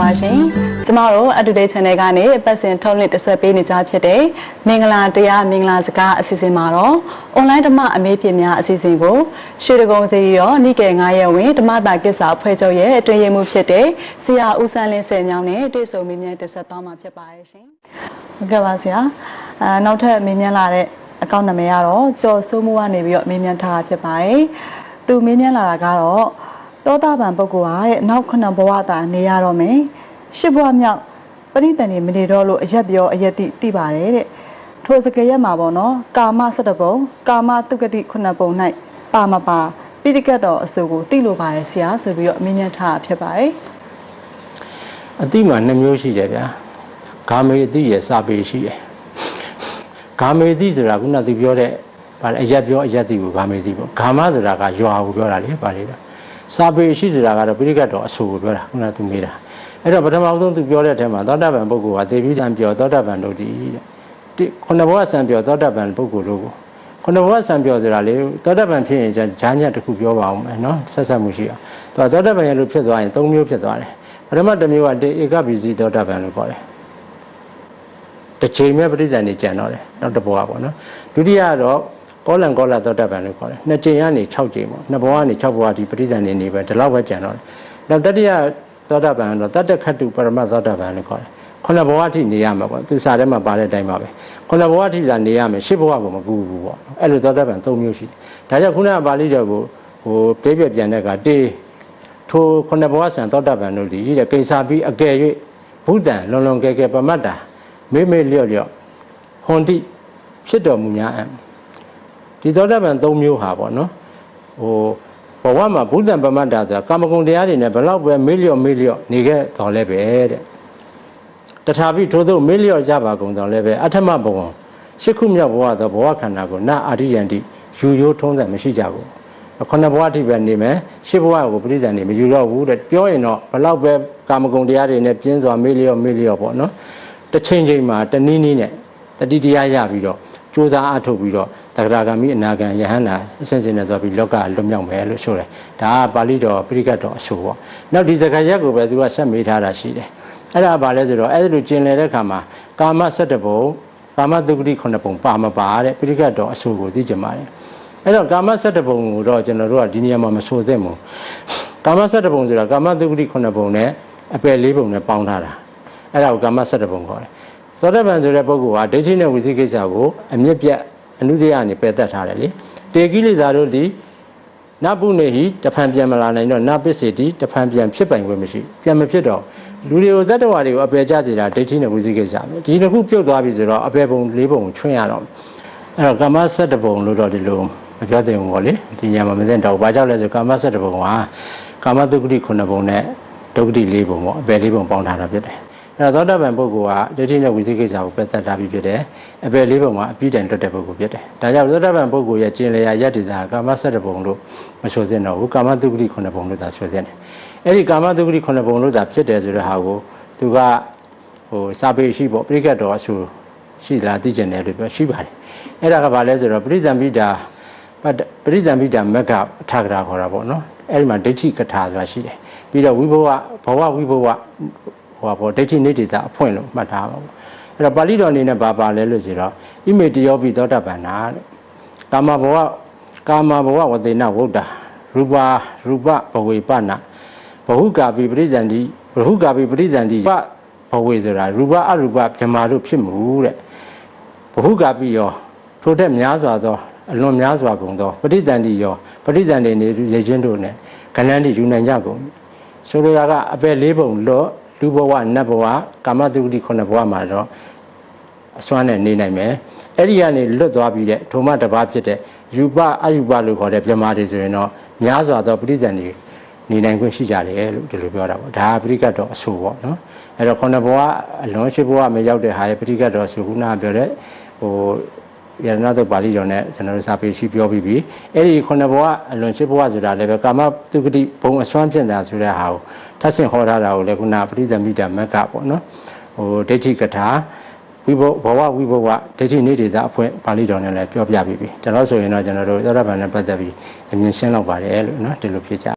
ပါရှင်ကျမတို့အတူတေး channel ကနေပတ်စဉ်ထုတ်လွှင့်တက်ဆက်ပေးနေကြဖြစ်တဲ့မင်္ဂလာတရားမင်္ဂလာစကားအစီအစဉ်မှာတော့ online ဓမ္မအမေးဖြစ်များအစီအစဉ်ကိုရွှေဒဂုံစီရောနိကေ9ရက်ဝင်ဓမ္မတာကိစ္စအဖွဲ့ချုပ်ရဲ့အတွင်းရေးမှူးဖြစ်တဲ့ဆရာဦးစန်းလင်းဆယ်မြောင်းနဲ့တွေ့ဆုံမေးမြန်းတက်ဆက်သွားမှာဖြစ်ပါတယ်ရှင်ဟုတ်ကဲ့ပါဆရာအဲနောက်ထပ်မေးမြန်းလာတဲ့အကောင့်နာမည်ကတော့ကျော်စိုးမှုကနေပြီးတော့မေးမြန်းထားတာဖြစ်ပါတယ်သူမေးမြန်းလာတာကတော့ တောတာပန်ပုဂ္ဂိုလ်ဟာတဲ့နောက်ခုနှစ်ဘဝတာနေရတော့မယ်ရှစ်ဘဝမြောက်ပရိသန်နေမနေတော့လို့အရက်ပြောအရက်တိတိပါတယ်တဲ့ထိုစကရက်မှာပေါ့နော်ကာမ၁၁ပုံကာမတုဂတိခုနှစ်ပုံ၌ပါမပါပိဋကတ်တော်အစိုးကိုတိလို့ပါတယ်ဆရာဆိုပြီးတော့အမြင်ညတ်ထားတာဖြစ်ပါတယ်အတိမှာနှစ်မျိုးရှိတယ်ဗျာဂါမေအတိရဲ့စာပေရှိတယ်ဂါမေအတိဆိုတာခုနကသူပြောတဲ့ဗါလေအရက်ပြောအရက်တိကိုဂါမေအတိပေါ့ဂါမဆိုတာကရွာကိုပြောတာလေဗါလေတော့ စာပေရှိဆိုတာကတော့ပိဋကတ်တော်အဆိုကိုပြောတာခုနကသူမေးတာအဲ့တော့ပထမဆုံးသူပြောတဲ့အထက်မှာသောတာပန်ပုဂ္ဂိုလ်ဟာသေပြီးတံပြောသောတာပန်တို့ဒီတဲ့ဒီခုနဘဝဆံပြောသောတာပန်ပုဂ္ဂိုလ်တို့ကိုခုနဘဝဆံပြောဆိုတာလေသောတာပန်ဖြစ်ရင်ဂျာညက်တစ်ခုပြောပါအောင်မယ်နော်ဆက်ဆက်မှုရှိအောင်သူကသောတာပန်ရဲ့လို့ဖြစ်သွားရင်၃မျိုးဖြစ်သွားတယ်ပထမတစ်မျိုးကတေဧကပိစီသောတာပန်လို့ခေါ်တယ်တစ်ချိန်မဲ့ပဋိသန္ဓေကျန်တော့တယ်နောက်တစ်ဘဝပေါ့နော်ဒုတိယကတော့ ကောလံကောလသောတာပန်လို့ခေါ်တယ်နှစ်ချိန်ကနေ6ချိန်ပေါ့နှစ်ဘဝကနေ6ဘဝဒီပဋိသန္ဓေနေပဲဒီလောက်ပဲကျန်တော့တယ်နောက်တတိယသောတာပန်ကတော့တတ္တခတ္တုပရမတ်သောတာပန်လို့ခေါ်တယ်ခုနဘဝအထိနေရမှာပေါ့သူစာထဲမှာပါတဲ့အတိုင်းပါပဲခုနဘဝအထိသာနေရမယ်ရှစ်ဘဝကိုမကူဘူးပေါ့အဲ့လိုသောတာပန်၃မျိုးရှိတယ်ဒါကြောင့်ခုနကပါဠိတော်ကိုဟိုပြည့်ပြည့်ပြန်တဲ့ကတေထိုခုနှစ်ဘဝဆံသောတာပန်တို့သည်တဲ့ကိစ္စပြီးအကယ်၍ဘုဒ္ဓံလွန်လွန်ကဲကဲပမတ္တာမေမေလျော့လျော့ဟွန်တိဖြစ်တော်မူများအံ့ ဒီသောတာပန်၃မျိုးဟာပေါ့နော်ဟိုဘဝမှာဘုဒ္ဓံပမတ္တာဆိုတာကာမဂုဏ်တရားတွေနဲ့ဘလောက်ပဲမေလျော့မေလျော့နေခဲ့တော်လဲပဲတဲ့တထာပိထို့သောမေလျော့ကြပါကုန်တော်လဲပဲအထမဘဝရှစ်ခုမြောက်ဘဝသောဘဝခန္ဓာကိုနအာရိယန္တိယူရိုးထုံးစံမရှိကြဘူးခုနှစ်ဘဝအထိပဲနေမယ်ရှစ်ဘဝကိုပြိဿန်နေမယူတော့ဘူးတဲ့ပြောရင်တော့ဘလောက်ပဲကာမဂုဏ်တရားတွေနဲ့ပြင်းစွာမေ့လျော့မေ့လျော့ပေါ့နော်တစ်ချိန်ချိန်မှာတနည်းနည်းနဲ့တတိတရားရပြီးတော့ ကြိုးစားအထုတ်ပြီးတော့တဂရဂามိအနာဂံယဟန္တာအစဉ်စဉ်နဲ့သွားပြီးလောကလွတ်မြောက်မယ်လို့ဆိုတယ်ဒါကပါဠိတော်ပြိကတ်တော်အဆိုပေါ့နောက်ဒီစကားရက်ကိုပဲသူကဆက်မေးထားတာရှိတယ်အဲ့ဒါဘာလဲဆိုတော့အဲ့ဒီလိုကျင်လည်တဲ့ခါမှာကာမ7ဘုံကာမတုဂတိ9ဘုံပါမပါတဲ့ပြိကတ်တော်အဆိုကိုသိကြပါတယ်အဲ့တော့ကာမ၁၇ဘုံကိုတော့ကျွန်တော်တို့ကဒီနေရာမှာမဆိုသင့်ဘူးကာမ၁၇ဘုံဆိုတာကာမသုဂတိ9ဘုံနဲ့အပယ်၄ဘုံနဲ့ပေါင်းထားတာအဲ့ဒါကိုကာမ၁၇ဘုံခေါ်တယ် သောတပန်ဆိုတဲ့ပုဂ္ဂိုလ်ဟာဒိဋ္ဌိနဲ့ဝိသိကိစ္စကိုအမြင့်ပြတ်အနုတ္တရအနေပယ်တတ်ထားတယ်လေတေကိလေသာတို့ဒီနပုနေဟိတဖန်ပြန်မလာနိုင်တော့နပစ္စေတိတဖန်ပြန်ဖြစ်ပိုင်ခွင့်မရှိပြန်မဖြစ်တော့လူတွေကိုသတ္တဝါတွေကိုအပယ်ကျစေတာဒိဋ္ဌိနဲ့ဝိသိကိစ္စပဲဒီတစ်ခုပြုတ်သွားပြီဆိုတော့အပယ်ဘုံ၄ဘုံကိုချွင်းရတော့အဲ့တော့ကာမ7ဘုံလို့တော့ဒီလိုမပြောသင့်ဘူးပေါ့လေဒီညမှာမသိတော့ဘာကြောင့်လဲဆိုကာမ7ဘုံဟာကာမတုဂတိ9ဘုံနဲ့ဒုဂတိ4ဘုံပေါ့အပယ်4ဘုံပေါင်းထားတာဖြစ်တယ် အဲ့တော့သောတာပန်ပုဂ္ဂိုလ်ကဒိဋ္ဌိနဲ့ဝိသိကိစ္စကိုပယ်တတ်တာပြီးဖြစ်တယ်အပယ်4ဘုံမှာအပြည့်တိုင်တွတ်တဲ့ပုဂ္ဂိုလ်ဖြစ်တယ်ဒါကြောင့်သောတာပန်ပုဂ္ဂိုလ်ရဲ့ကျင်လျာယတ္တိသာကာမ7ဘုံလို့မဆိုသင့်တော့ဘူးကာမတုဂတိ9ဘုံလို့သာဆိုသင့်တယ်အဲ့ဒီကာမတုဂတိ9ဘုံလို့သာဖြစ်တယ်ဆိုတဲ့ဟာကိုသူကဟိုစာပေရှိပေါ့ပြိကတ်တော်အဆူရှိလားသိကျင်တယ်လို့ပြောရှိပါတယ်အဲ့ဒါကဘာလဲဆိုတော့ပရိသံပိတာပရိသံပိတာမက္ခအထာကရာခေါ်တာပေါ့နော်အဲ့ဒီမှာဒိဋ္ဌိကထာဆိုတာရှိတယ်ပြီးတော့ဝိဘဝဘဝဝိဘဝ ဟိုပါပေါ့ဒိဋ္ဌိနိတိတာအဖွင့်လို့မှတ်ထားပါဘူးအဲ့တော့ပါဠိတော်အနေနဲ့ဘာပါလဲလို့ဆိုတော့ဣမေတယောပိသောတာပန္နာတဲ့ကာမဘဝကာမဘဝဝတေနဝုဒ္ဓရူပါရူပဘဝေပနဘဟုကာပိပရိသန္တိဘဟုကာပိပရိသန္တိပဘဝေဆိုတာရူပအရူပဗြဟ္မာတို့ဖြစ်မှုတဲ့ဘဟုကာပိယောထိုတဲ့များစွာသောအလွန်များစွာကုန်သောပဋိသန္တိယောပဋိသန္တိနေရေချင်းတို့နဲ့ခဏန်းတိယူနိုင်ကြကုန်ဆိုလိုတာကအပယ်လေးပုံလော လူဘဝနတ်ဘဝကာမတုဂတိခုနှစ်ဘဝမှာတော့အစွမ်းနဲ့နေနိုင်မယ်အဲ့ဒီကနေလွတ်သွားပြီးတဲ့ဒုမတစ်ပါးဖြစ်တဲ့ယူပအယူပလို့ခေါ်တဲ့ပြမာတွေဆိုရင်တော့များစွာသောပဋိသန္တိနေနိုင်ခွင့်ရှိကြတယ်လို့ဒီလိုပြောတာပေါ့ဒါကပရိကတ်တော်အဆိုပေါ့နော်အဲ့တော့ခုနှစ်ဘဝအလွန်ရှိဘဝမရောက်တဲ့ဟာရဲ့ပရိကတ်တော်ဆိုခုနကပြောတဲ့ဟို ယရဏတုတ်ပါဠိတော်နဲ့ကျွန်တော်တို့စာပေရှိပြောပြီးပြီအဲ့ဒီခုနှစ်ဘဝအလွန်ရှိဘဝဆိုတာလည်းပဲကာမတုဂတိဘုံအစွမ်းဖြစ်တာဆိုတဲ့ဟာကိုထပ်ဆင့်ဟောထားတာကိုလည်းခုနပရိသမိတာမက်ကပေါ့နော်ဟိုဒိဋ္ဌိကထာဝိဘဘဝဝိဘဝဒိဋ္ဌိနေဒေသအဖွဲ့ပါဠိတော်နဲ့လည်းပြောပြပြီးပြီဒါတော့ဆိုရင်တော့ကျွန်တော်တို့သောရဗန်နဲ့ပတ်သက်ပြီးအမြင်ရှင်းလောက်ပါတယ်လို့နော်ဒီလိုဖြစ်ကြ